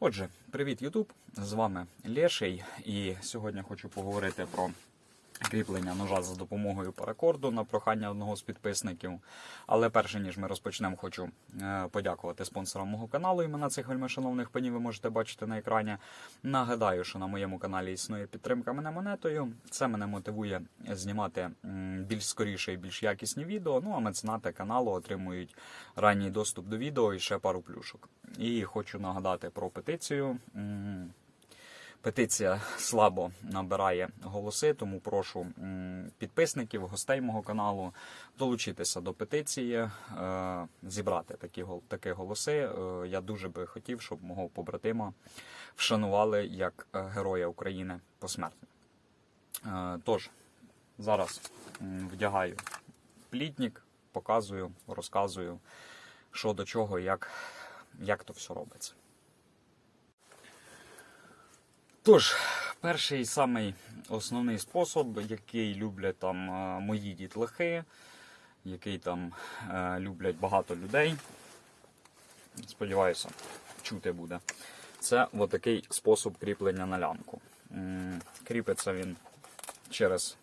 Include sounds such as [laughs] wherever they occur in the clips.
Отже, привіт, Ютуб! З вами Леший, і сьогодні хочу поговорити про кріплення ножа за допомогою паракорду на прохання одного з підписників. Але перше ніж ми розпочнемо, хочу е, подякувати спонсорам мого каналу. Імена цих вельми шановних панів ви можете бачити на екрані. Нагадаю, що на моєму каналі існує підтримка мене монетою. Це мене мотивує знімати більш скоріше і більш якісні відео. Ну а меценати каналу отримують ранній доступ до відео і ще пару плюшок. І хочу нагадати про петицію. Петиція слабо набирає голоси, тому прошу підписників, гостей мого каналу долучитися до петиції, е, зібрати такі, такі голоси. Е, Я дуже би хотів, щоб мого побратима вшанували як е, Героя України посмертно. Тож, зараз вдягаю плітник, показую, розказую, що до чого, як, як то все робиться. Тож, перший самий основний спосіб, який люблять там е, мої дітлахи, який там е, люблять багато людей. Сподіваюся, чути буде. Це отакий спосіб кріплення на лямку. Кріпиться він через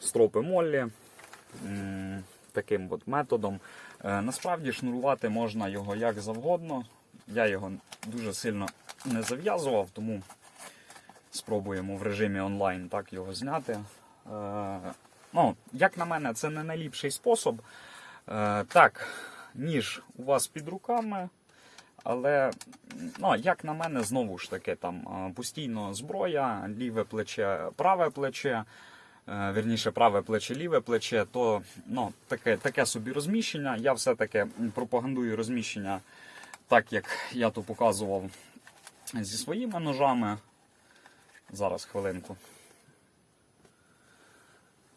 стропи моллі. Таким от методом. Е, Насправді шнурувати можна його як завгодно. Я його дуже сильно не зав'язував, тому спробуємо в режимі онлайн так його зняти. Е, ну, як на мене, це не найліпший спосіб. Е, так, ніж у вас під руками, але, ну, як на мене, знову ж таки, там е, постійно зброя, ліве плече, праве плече. е, Вірніше, праве плече, ліве плече, то ну, таке, таке собі розміщення. Я все-таки пропагандую розміщення так, як я то показував зі своїми ножами. Зараз хвилинку.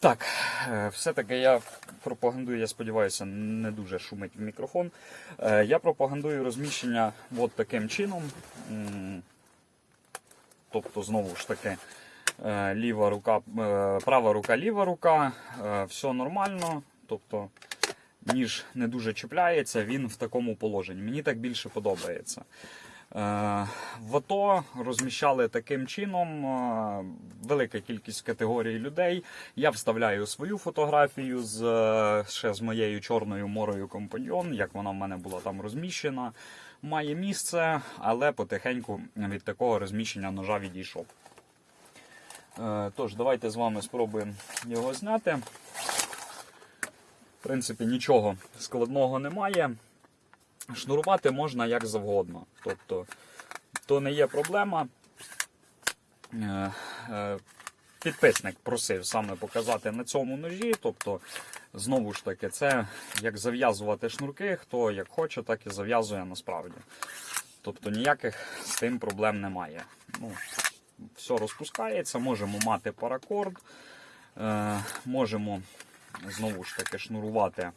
Так, е, все-таки я пропагандую, я сподіваюся, не дуже шумить мікрофон. Е, Я пропагандую розміщення от таким чином. Тобто, знову ж таки, е, ліва рука, права рука, ліва рука, все нормально. Тобто, ніж не дуже чіпляється, він в такому положенні. Мені так більше подобається. Е, В АТО розміщали таким чином е, велика кількість категорій людей. Я вставляю свою фотографію з е, ще з моєю чорною морою компаньйон, як вона в мене була там розміщена. Має місце, але потихеньку від такого розміщення ножа відійшов. Тож, давайте з вами спробуємо його зняти. В принципі, нічого складного немає. Шнурувати можна як завгодно. Тобто, то не є проблема. Е, е, Підписник просив саме показати на цьому ножі. Тобто, знову ж таки, це як зав'язувати шнурки, хто як хоче, так і зав'язує насправді. Тобто ніяких з тим проблем немає. Ну, все розпускається, можемо мати паракорд, е, можемо знову ж таки шнурувати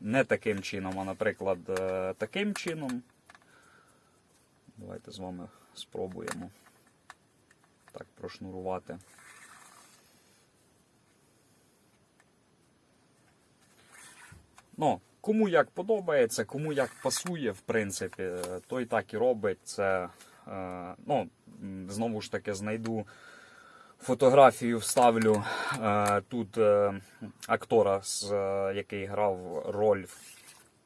не таким чином, а, наприклад, е, таким чином. Давайте з вами спробуємо так прошнурувати. Ну, кому як подобається, кому як пасує, в принципі, е, той так і робить. Це, е, ну, знову ж таки, знайду фотографію, вставлю е, тут е, актора, е, який грав роль в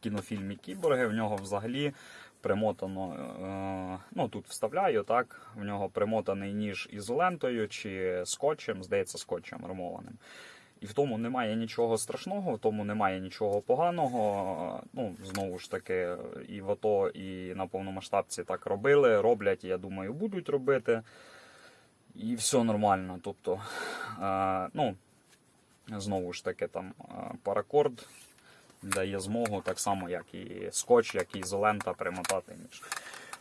кінофільмі Кіборги. В нього взагалі примотано. Ну, тут вставляю, так. В нього примотаний ніж ізолентою чи скотчем, здається, скотчем армованим. І в тому немає нічого страшного, в тому немає нічого поганого. Ну, знову ж таки, і в АТО, і на повномасштабці так робили, роблять, і я думаю, будуть робити. І все нормально. Тобто, е, ну, знову ж таки, там е, паракорд дає змогу, так само, як і скотч, як і ізолента примотати ніж.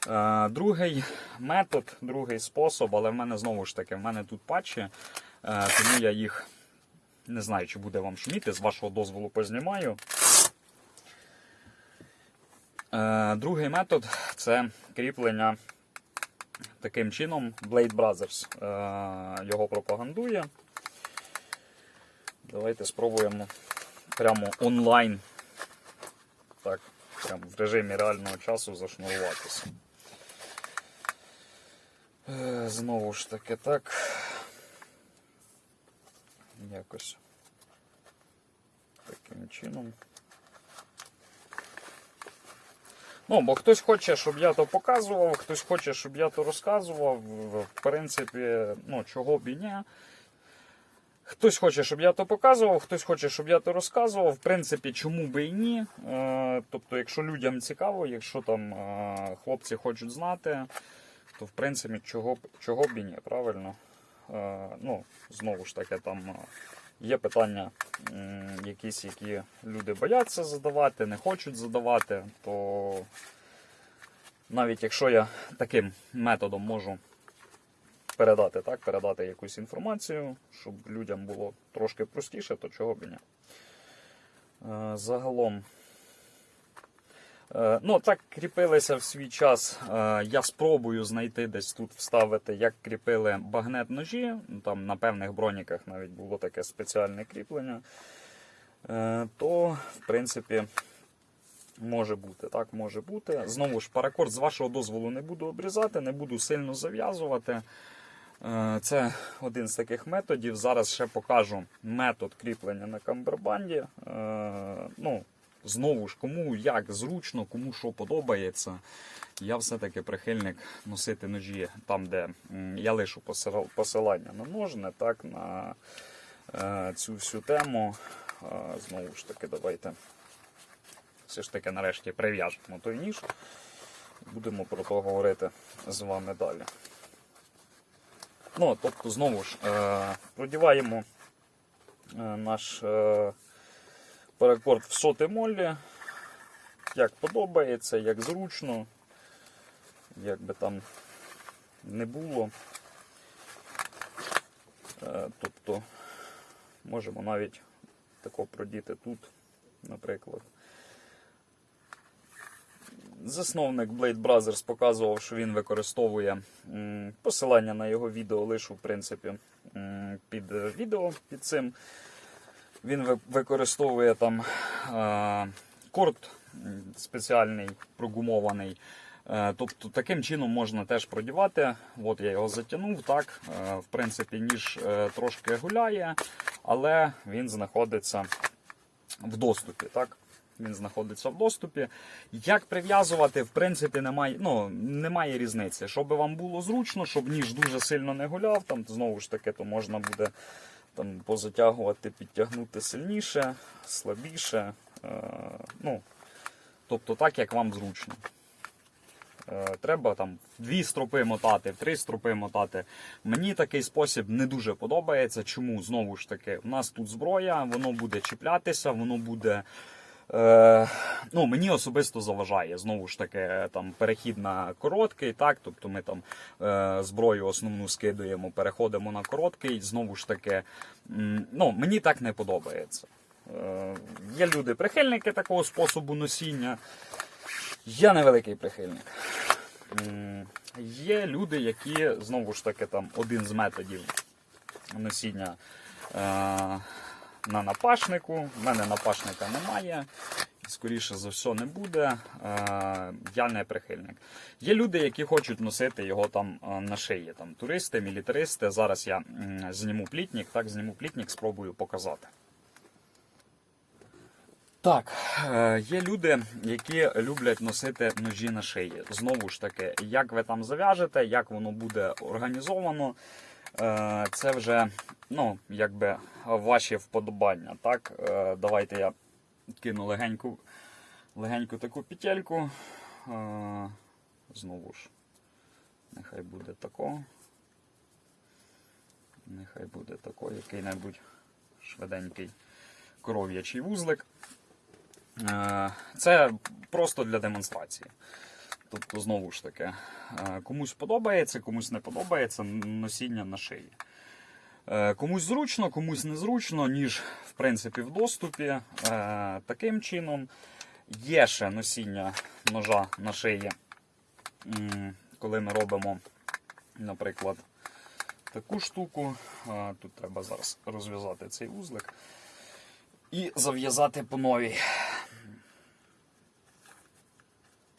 Е, другий метод, другий спосіб, але в мене знову ж таки, в мене тут патчі, тому я їх не знаю, чи буде вам шуміти, з вашого дозволу познімаю. Другий метод це кріплення таким чином. Blade Brothers е, його пропагандує. Давайте спробуємо прямо онлайн так прям в режимі реального часу зашнуруватися. Е, Знову ж таки так. Якось таким чином. Ну, бо хтось хоче, щоб я то показував, хтось хоче, щоб я то розказував. В принципі, ну, чого б і ні. Хтось хоче, щоб я то показував, хтось хоче, щоб я то розказував. В принципі, чому би і ні. Е, Тобто, якщо людям цікаво, якщо там е, хлопці хочуть знати, то в принципі чого, б- чого б і ні, правильно? Е, Ну, знову ж таки, там є питання, якісь, які люди бояться задавати, не хочуть задавати, то навіть якщо я таким методом можу передати, так, передати якусь інформацію, щоб людям було трошки простіше, то чого б і ні. Е, Загалом. Е, Ну, так кріпилися в свій час. Е, Я спробую знайти десь тут вставити, як кріпили багнет ножі. Ну, Там на певних броніках навіть було таке спеціальне кріплення. Е, То, в принципі, може бути. Так, може бути. Знову ж, паракорд з вашого дозволу не буду обрізати, не буду сильно зав'язувати. Це один з таких методів. Зараз ще покажу метод кріплення на камбербанді. Ну, знову ж, кому як зручно, кому що подобається. Я все-таки прихильник носити ножі там, де я лишу посилання на ножне, так, на е, цю всю тему. Знову ж таки, давайте все ж таки нарешті прив'яжемо той ніж. Будемо про то говорити з вами далі. Ну, тобто, знову ж, е, продіваємо е, наш паракорд в соти моллі, як подобається, як зручно, як би там не було. Е, тобто, можемо навіть тако продіти тут, наприклад. Засновник Blade Brothers показував, що він використовує посилання на його відео лише, в принципі, під е, відео під цим. Він використовує там е, корд спеціальний, прогумований. Е, Тобто таким чином можна теж продівати. От я його затягнув, так. Е, В принципі, ніж трошки гуляє, але він знаходиться в доступі. так. Він знаходиться в доступі. Як прив'язувати, в принципі, немає, ну, немає різниці. Щоб вам було зручно, щоб ніж дуже сильно не гуляв, там знову ж таки, то можна буде там, позатягувати, підтягнути сильніше, слабіше. Е, ну, тобто так, як вам зручно. Е, Треба там в дві стропи мотати, в три стропи мотати. Мені такий спосіб не дуже подобається. Чому? Знову ж таки, у нас тут зброя, воно буде чіплятися, воно буде. Е, ну, мені особисто заважає. Знову ж таки, там перехід на короткий, так, тобто ми там е, зброю основну скидуємо, переходимо на короткий. Знову ж таки, ну, мені так не подобається. Е, є люди прихильники такого способу носіння. Я невеликий прихильник. Є люди, які знову ж таки там один з методів носіння е, на напашнику. У мене напашника немає. Скоріше за все не буде. Е, я не прихильник. Є люди, які хочуть носити його там е, на шиї. Там туристи, мілітаристи. Зараз я зніму плітник, так зніму плітник, спробую показати. Так, е, є люди, які люблять носити ножі на шиї. Знову ж таки, як ви там зав'яжете, як воно буде організовано, це вже ну, якби ваші вподобання. Так, Е, давайте я кину легеньку, легеньку таку петельку. Е, Знову ж, нехай буде тако. Нехай буде тако, який-небудь швиденький коров'ячий вузлик. Е, Це просто для демонстрації. Тобто, знову ж таки, е, комусь подобається, комусь не подобається носіння на шиї. Е, Комусь зручно, комусь незручно, ніж в принципі в доступі. Е, Таким чином є ще носіння ножа на шиї, коли ми робимо, наприклад, таку штуку. Тут треба зараз розв'язати цей вузлик і зав'язати по новій.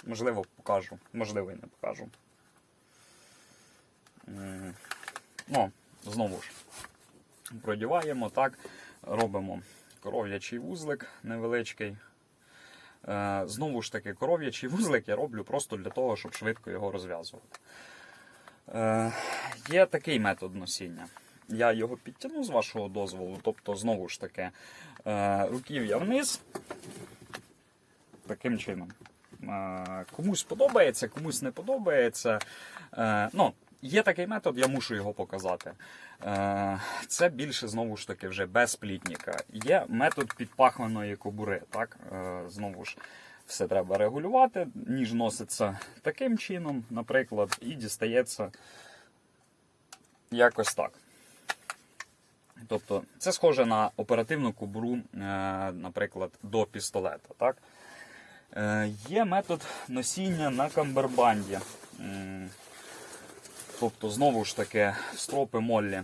Можливо, покажу, можливо, і не покажу. Ну, знову ж, продіваємо так, робимо коров'ячий вузлик невеличкий. Е, Знову ж таки, коров'ячий вузлик я роблю просто для того, щоб швидко його розв'язувати. Е, Є такий метод носіння. Я його підтягну з вашого дозволу, тобто, знову ж таки, е, руків'я вниз. Таким чином. Комусь подобається, комусь не подобається. Е, Ну, є такий метод, я мушу його показати. Е, Це більше знову ж таки вже без плітника. Є метод підпаханої кобури. Так? Е, Знову ж все треба регулювати. Ніж носиться таким чином, наприклад, і дістається якось так. Тобто, це схоже на оперативну кобуру, наприклад, до пістолета. Так? Е, Є метод носіння на камбербанді. Тобто, знову ж таки, стропи моллі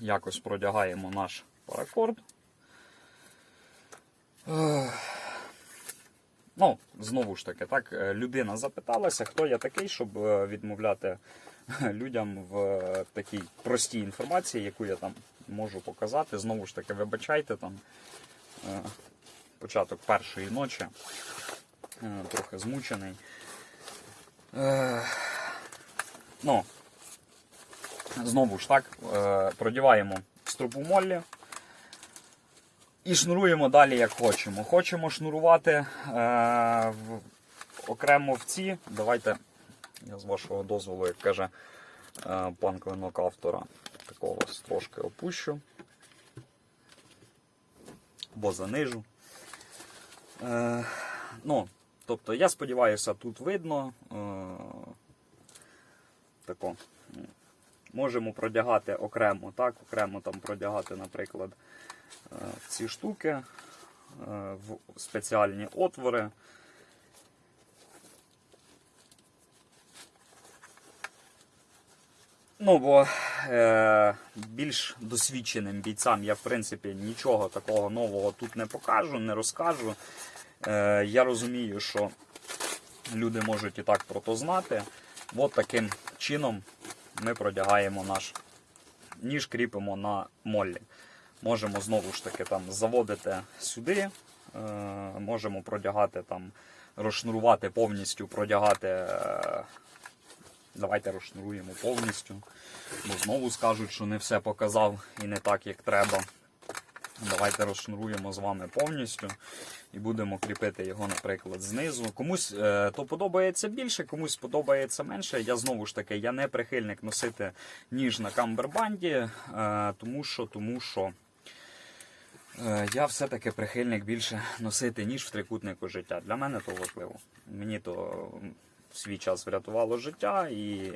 якось продягаємо наш паракорд. Ну, знову ж таки, так, е, людина запиталася, хто я такий, щоб е, відмовляти [laughs] людям в е, такій простій інформації, яку я там можу показати. Знову ж таки, вибачайте там е, початок першої ночі, е, трохи змучений. Е, Ну, знову ж так, е, продіваємо стропу моллі і шнуруємо далі, як хочемо. Хочемо шнурувати в, окремо в ці. Давайте я з вашого дозволу, як каже пан клинок автора, такого трошки опущу. Або занижу. Е, ну, тобто, я сподіваюся, тут видно. Е, тако. Можемо продягати окремо, так, окремо там продягати, наприклад, е, ці штуки е, в спеціальні отвори. Ну, бо е, більш досвідченим бійцям я, в принципі, нічого такого нового тут не покажу, не розкажу. Е, я розумію, що люди можуть і так про то знати. От таким чином ми продягаємо наш ніж, кріпимо на моллі. Можемо знову ж таки там заводити сюди, е, можемо продягати там, розшнурувати повністю, продягати. е, Давайте розшнуруємо повністю. Бо знову скажуть, що не все показав і не так, як треба. Давайте розшнуруємо з вами повністю і будемо кріпити його, наприклад, знизу. Комусь е, то подобається більше, комусь подобається менше. Я знову ж таки я не прихильник носити ніж на камбербанді, е, тому що, тому що е, я все-таки прихильник більше носити ніж в трикутнику життя. Для мене то важливо. Мені то в свій час врятувало життя, і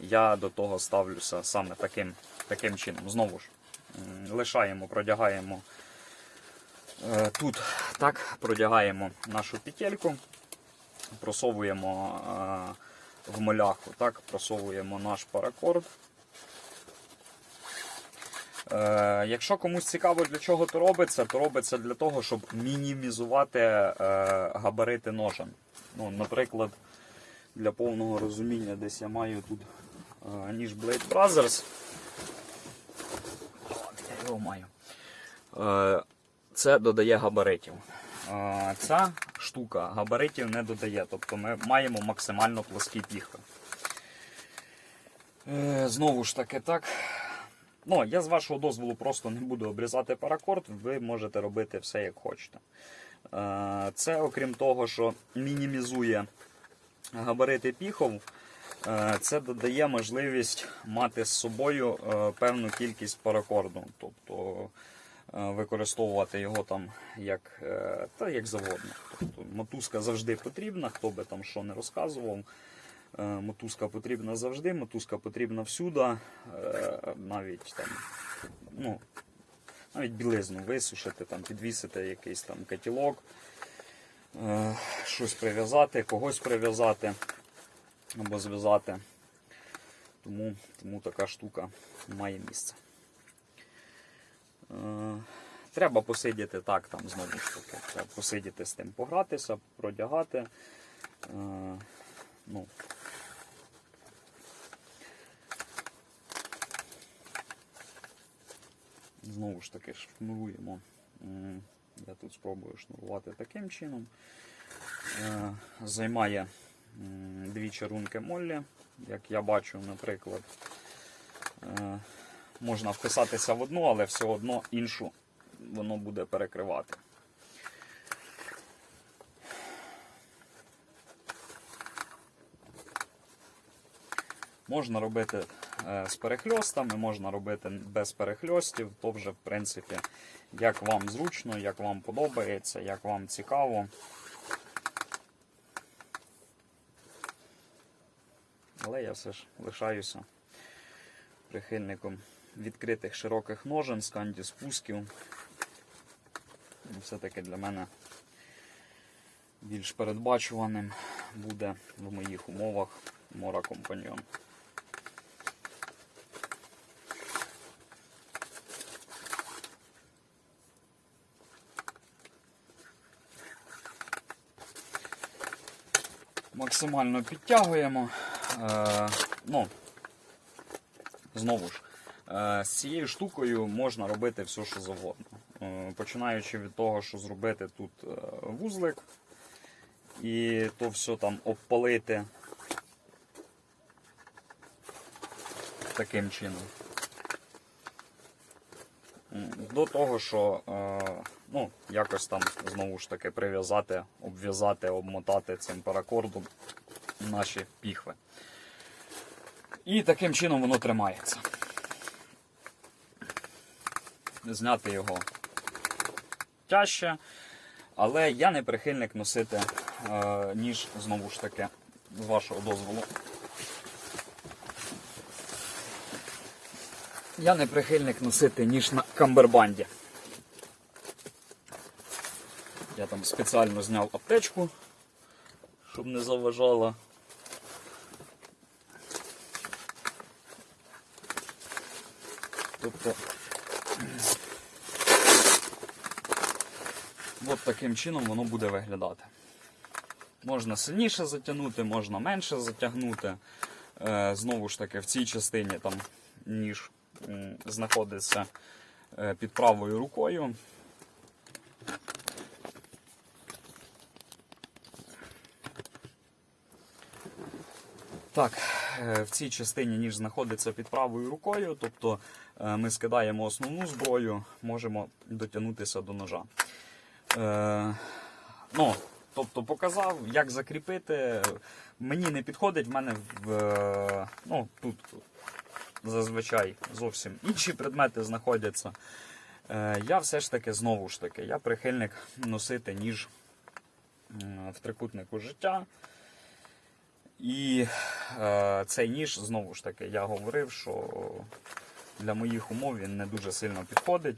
я до того ставлюся саме таким, таким чином. Знову ж лишаємо, продягаємо. Е, Тут так продягаємо нашу петельку, просовуємо е, в моляху, так, просовуємо наш паракорд. Е, Якщо комусь цікаво, для чого то робиться, то робиться для того, щоб мінімізувати габарити ножен. Ну, наприклад, для повного розуміння, десь я маю тут ніж Blade Brothers. От, я його маю. Це додає габаритів. Е, Ця штука габаритів не додає, тобто ми маємо максимально плоскі піхви. Е, Знову ж таки, так. Ну, я з вашого дозволу просто не буду обрізати паракорд, ви можете робити все як хочете. Е, Це, окрім того, що мінімізує габарити піхов, це додає можливість мати з собою певну кількість паракорду. Тобто використовувати його там як, е, та як завгодно. Тобто, мотузка завжди потрібна, хто би там що не розказував. Е, Мотузка потрібна завжди, мотузка потрібна всюди, е, навіть там, ну, навіть білизну висушити, там, підвісити якийсь там котілок, е, щось прив'язати, когось прив'язати або зв'язати. Тому, тому така штука має місце. Е, Треба посидіти так, там знову ж таки. Треба посидіти з тим, погратися, продягати. Е, ну, Знову ж таки шнуруємо. Я тут спробую шнурувати таким чином. Е, Займає дві чарунки моллі, як я бачу, наприклад. Можна вписатися в одну, але все одно іншу воно буде перекривати. Можна робити е, з перехльостами, можна робити без перехльостів, то вже, в принципі, як вам зручно, як вам подобається, як вам цікаво. Але я все ж лишаюся прихильником відкритих широких ножен, сканді спусків. Все-таки для мене більш передбачуваним буде в моїх умовах Мора Компаньйон. Максимально підтягуємо. Е, ну, знову ж, з цією штукою можна робити все, що завгодно. Е, починаючи від того, що зробити тут е, вузлик, і то все там обпалити таким чином. До того, що е, ну, якось там знову ж таки прив'язати, обв'язати, обмотати цим паракордом наші піхви. І таким чином воно тримається. Зняти його тяжче, але я не прихильник носити е, ніж знову ж таки, з вашого дозволу. Я не прихильник носити ніж на камбербанді. Я там спеціально зняв аптечку, щоб не заважала. Тобто от таким чином воно буде виглядати. Можна сильніше затягнути, можна менше затягнути. Е, Знову ж таки, в цій частині там ніж знаходиться е, під правою рукою. Так, е, в цій частині ніж знаходиться під правою рукою, тобто ми скидаємо основну зброю, можемо дотягнутися до ножа. Е, ну, тобто показав, як закріпити. Мені не підходить, в мене в, е, ну, тут зазвичай зовсім інші предмети знаходяться. Е, я все ж таки, знову ж таки, я прихильник носити ніж в трикутнику життя. І е, цей ніж, знову ж таки, я говорив, що для моїх умов він не дуже сильно підходить.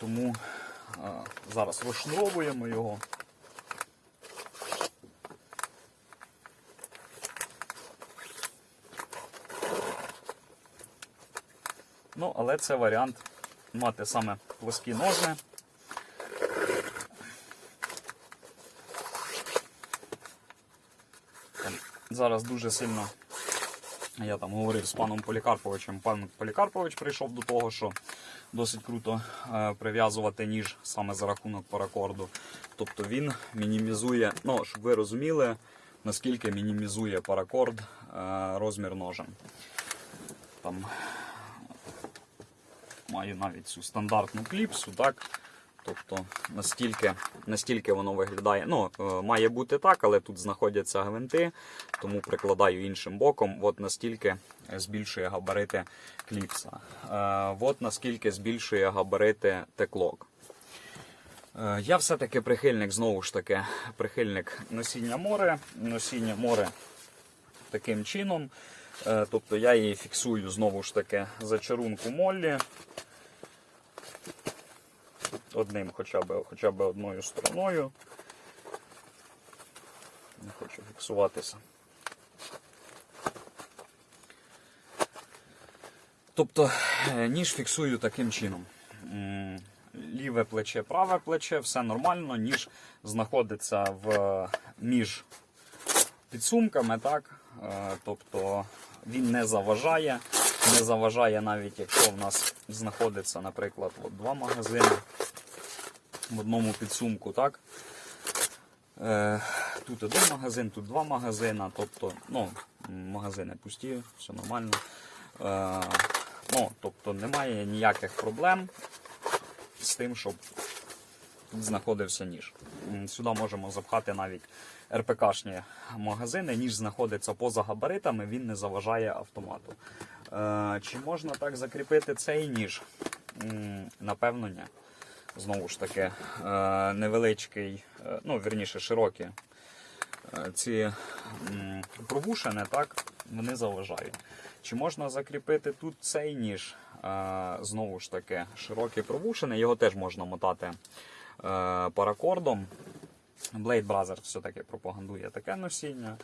Тому зараз розшнуровуємо його. Ну, але це варіант мати саме плоскі ножни. Зараз дуже сильно я там говорив з паном Полікарповичем. Пан Полікарпович прийшов до того, що досить круто е, прив'язувати ніж саме за рахунок паракорду. Тобто він мінімізує, ну, щоб ви розуміли, наскільки мінімізує паракорд е, розмір ножен. Там маю навіть цю стандартну кліпсу, так? Тобто настільки, настільки воно виглядає. Ну, е, має бути так, але тут знаходяться гвинти, тому прикладаю іншим боком. От настільки збільшує габарити кліпса. Е, От наскільки збільшує габарити теклок. Е, Я все-таки прихильник, знову ж таки, прихильник носіння море. Носіння море таким чином. Тобто я її фіксую знову ж таки за чарунку моллі. Одним хоча б, хоча б одною стороною. Не хочу фіксуватися. Тобто е, ніж фіксую таким чином. Ліве плече, праве плече, все нормально, ніж знаходиться в, між підсумками, так? Е, Тобто він не заважає, не заважає навіть якщо в нас знаходиться, наприклад, от два магазини в одному підсумку, так? Е, Тут один магазин, тут два магазини, тобто, ну, магазини пусті, все нормально. Е, ну, тобто немає ніяких проблем з тим, щоб тут знаходився ніж. Сюди можемо запхати навіть РПКшні магазини. Ніж знаходиться поза габаритами, він не заважає автомату. Е, чи можна так закріпити цей ніж? Напевно, ні. Знову ж таки, е, невеличкий, е, ну, вірніше, широкі е, ці пробушини, так, вони заважають. Чи можна закріпити тут цей ніж? Знову ж таки, широкі пробушини, його теж можна мотати паракордом. Blade Brothers все-таки пропагандує таке носіння.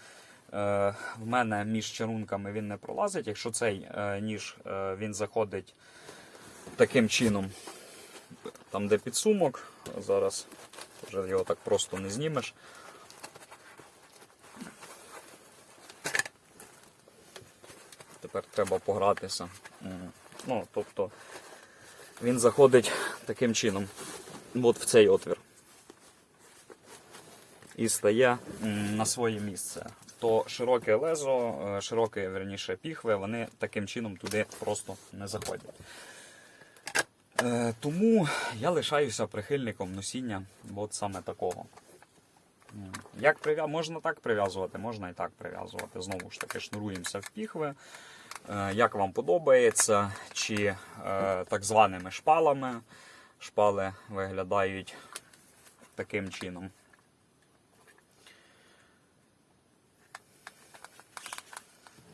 В мене між чарунками він не пролазить. Якщо цей ніж він заходить таким чином, там де підсумок, зараз вже його так просто не знімеш. Тепер треба погратися. Ну, тобто він заходить таким чином, от в цей отвір. І стає на своє місце. То широке лезо, е, широке, верніше, піхви, вони таким чином туди просто не заходять. Е, Тому я лишаюся прихильником носіння от саме такого. Як прив'я... Можна так прив'язувати, можна і так прив'язувати. Знову ж таки, шнуруємося в піхви. Е, Як вам подобається, чи е, так званими шпалами. Шпали виглядають таким чином.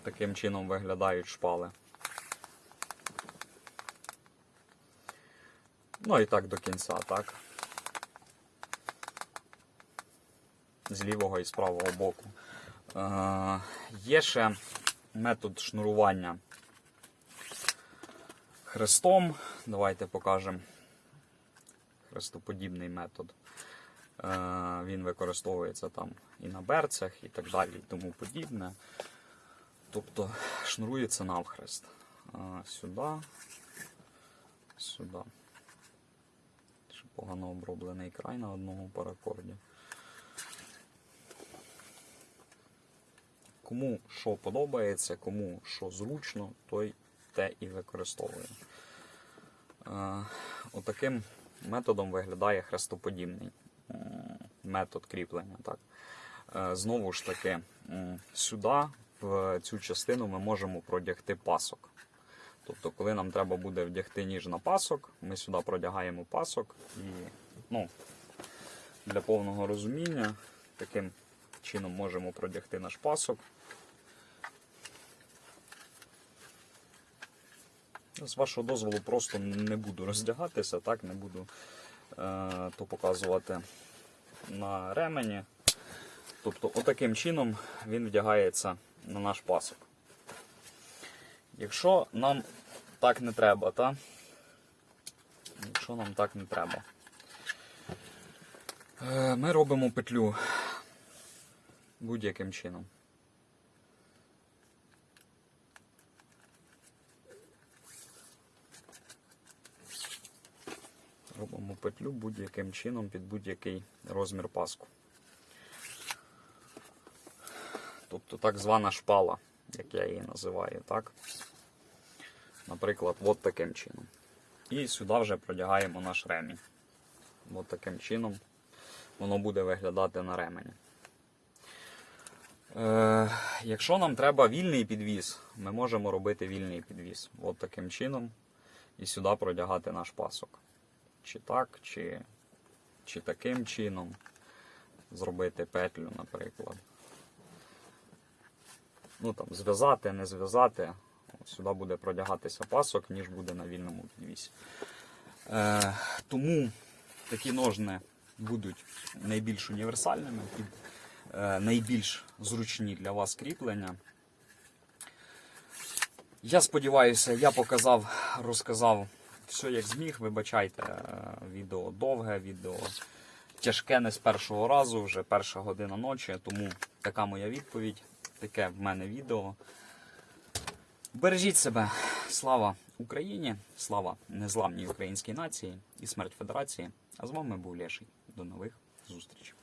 Таким чином виглядають шпали. Ну і так до кінця, так. З лівого і з правого боку. Е, є ще метод шнурування хрестом. Давайте покажемо хрестоподібний метод. Е, він використовується там і на берцях, і так далі, і тому подібне. Тобто шнурується навхрест. Е, сюди, сюди. Погано оброблений край на одному паракорді. Кому що подобається, кому що зручно, той те і використовує. Е, Отаким методом виглядає хрестоподібний метод кріплення. Так. Е, Знову ж таки, сюди, в цю частину, ми можемо продягти пасок. Тобто, коли нам треба буде вдягти ніж на пасок, ми сюди продягаємо пасок і ну, для повного розуміння таким чином можемо продягти наш пасок. З вашого дозволу просто не буду роздягатися, так, не буду е, то показувати на ремені. Тобто, отаким чином він вдягається на наш пасок. Якщо нам так не треба, та? Якщо нам так не треба, е, ми робимо петлю будь-яким чином. Робимо петлю будь-яким чином під будь-який розмір паску. Тобто так звана шпала, як я її називаю, так? Наприклад, от таким чином. І сюди вже продягаємо наш ремінь. От таким чином воно буде виглядати на ремені. Е, якщо нам треба вільний підвіз, ми можемо робити вільний підвіз. От таким чином. І сюди продягати наш пасок. Чи так, чи, чи таким чином. Зробити петлю, наприклад. Ну там, зв'язати, не зв'язати. Сюди буде продягатися пасок, ніж буде на вільному підвісі. Е, тому такі ножни будуть найбільш універсальними, під е, найбільш зручні для вас кріплення. Я сподіваюся, я показав, розказав все як зміг, вибачайте, е, відео довге, відео тяжке не з першого разу, вже перша година ночі, тому така моя відповідь, таке в мене відео. Бережіть себе, слава Україні, слава незламній українській нації і смерть Федерації. А з вами був Леший. До нових зустрічей.